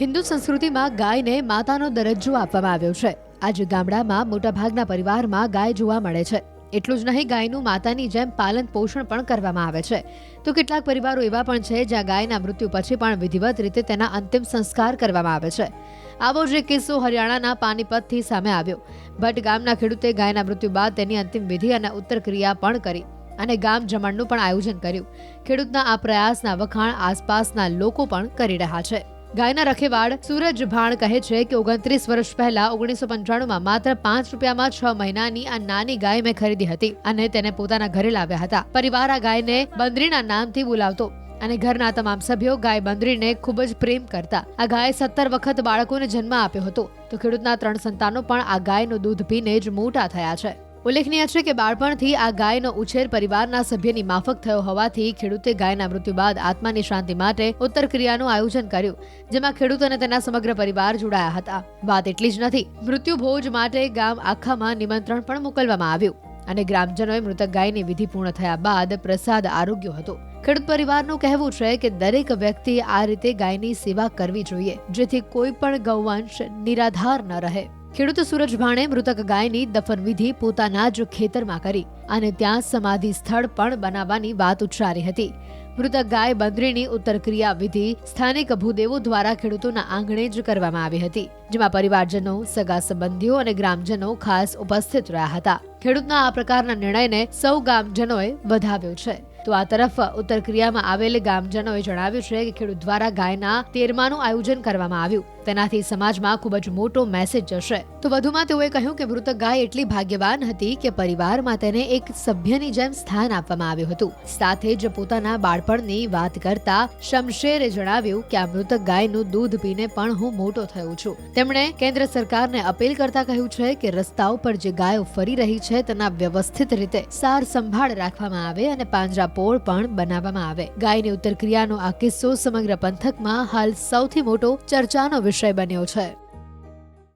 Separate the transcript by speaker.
Speaker 1: હિન્દુ સંસ્કૃતિમાં ગાયને માતાનો દરજ્જો આપવામાં આવ્યો છે. આજે ગામડામાં મોટાભાગના પરિવારમાં ગાય જોવા મળે છે. એટલું જ નહીં, ગાયનું માતાની જેમ પાલન પોષણ પણ કરવામાં આવે છે. તો કેટલાક પરિવારો એવા પણ છે, જ્યાં ગાયના મૃત્યુ પછી પણ વિધિવત રીતે તેના અંતિમ સંસ્કાર કરવામાં આવે છે. આવો જ એક કિસ્સો હરિયાણાના પાનીપતથી સામે આવ્યો. ભટ્ટ ગામના ખેડૂતે ગાયના મૃત્યુ બાદ તેની અંતિમ વિધિ અને ઉત્તર ક્રિયા પણ કરી અને ગામ જમણનું પણ આયોજન કર્યું. ખેડૂતના આ પ્રયાસના વખાણ આસપાસના લોકો પણ કરી રહ્યા છે. ગાયના રખેવાળ સૂરજ ભાણ કહે છે કે ઓગણત્રીસ વર્ષ પહેલા ઓગણીસો પંચાણુંમાં માત્ર પાંચ રૂપિયામાં છ મહિનાની આ નાની ગાય મેં ખરીદી હતી અને તેને પોતાના ઘરે લાવ્યા હતા. પરિવાર આ ગાયને બંદરીના નામથી બોલાવતો અને ઘરના તમામ સભ્યો ગાય બંદરીને ખૂબ જ પ્રેમ કરતા. આ ગાય સત્તર વખત બાળકોને જન્મ આપ્યો હતો. તો ખેડૂતના ત્રણ સંતાનો પણ આ ગાયનું દૂધ પીને જ મોટા થયા છે. ઉલ્લેખનીય છે કે બાળપણથી આ ગાયનો ઉછેર પરિવારના સભ્યની માફક થયો હોવાથી ખેડૂતે ગાયના મૃત્યુ બાદ આત્માની શાંતિ માટે ઉત્તર ક્રિયાનું આયોજન કર્યું, જેમાં ખેડૂત અને તેના સમગ્ર પરિવાર જોડાયા હતા. વાત એટલી જ નથી મૃત્યુ ભોજ માટે ગામ આખામાં નિમંત્રણ પણ મોકલવામાં આવ્યું અને ગ્રામજનોએ મૃતક ગાયની વિધિ પૂર્ણ થયા બાદ પ્રસાદ આરોગ્યો હતો. ખેડૂત પરિવારનું કહેવું છે કે દરેક વ્યક્તિએ આ રીતે ગાયની સેવા કરવી જોઈએ, જેથી કોઈ પણ ગૌવંશ નિરાધાર ન રહે. ખેડૂત સુરજ ભાણે મૃતક ગાયની દફન વિધિ પોતાના જ ખેતરમાં કરી અને ત્યાં સમાધિ સ્થળ પણ બનાવવાની વાત ઉચ્ચારી હતી. મૃતક ગાય બંદરીની ઉત્તર ક્રિયા વિધિ સ્થાનિક ભૂદેવો દ્વારા ખેડૂતોના આંગણે જ કરવામાં આવી હતી, જેમાં પરિવારજનો, સગા સંબંધીઓ અને ગ્રામજનો ખાસ ઉપસ્થિત રહ્યા હતા. ખેડૂતના આ પ્રકારના નિર્ણયને સૌ ગામજનોએ વધાવ્યો છે. તો આ તરફ ઉત્તર ક્રિયામાં આવેલ ગામજનોએ જણાવ્યું છે કે ખેડૂત દ્વારા ગાયના તેરમાનું આયોજન કરવામાં આવ્યું. તેનાથી સમાજમાં ખૂબ જ મોટો મેસેજ જશે. તો વધુમાં તેઓએ કહ્યું કે મૃતક ગાય એટલી ભાગ્યવાન હતી કે પરિવારમાં તેને એક સભ્યની જેમ સ્થાન આપવામાં આવ્યું હતું. સાથે જ પોતાના બાળપણની વાત કરતા શમશેરે જણાવ્યું કે આ મૃતક ગાયનું દૂધ પીને પણ હું મોટો થયો છું. તેમણે કેન્દ્ર સરકારને અપીલ કરતા કહ્યું છે કે રસ્તાઓ પર જે ગાયો ફરી રહી છે તેના વ્યવસ્થિત રીતે સાર સંભાળ રાખવામાં આવે અને પાંજરાપોળ પણ બનાવવામાં આવે. ગાયની ઉત્તર ક્રિયાનો આ કિસ્સો સમગ્ર પંથકમાં હાલ સૌથી મોટો ચર્ચાનો વિષય બન્યો છે.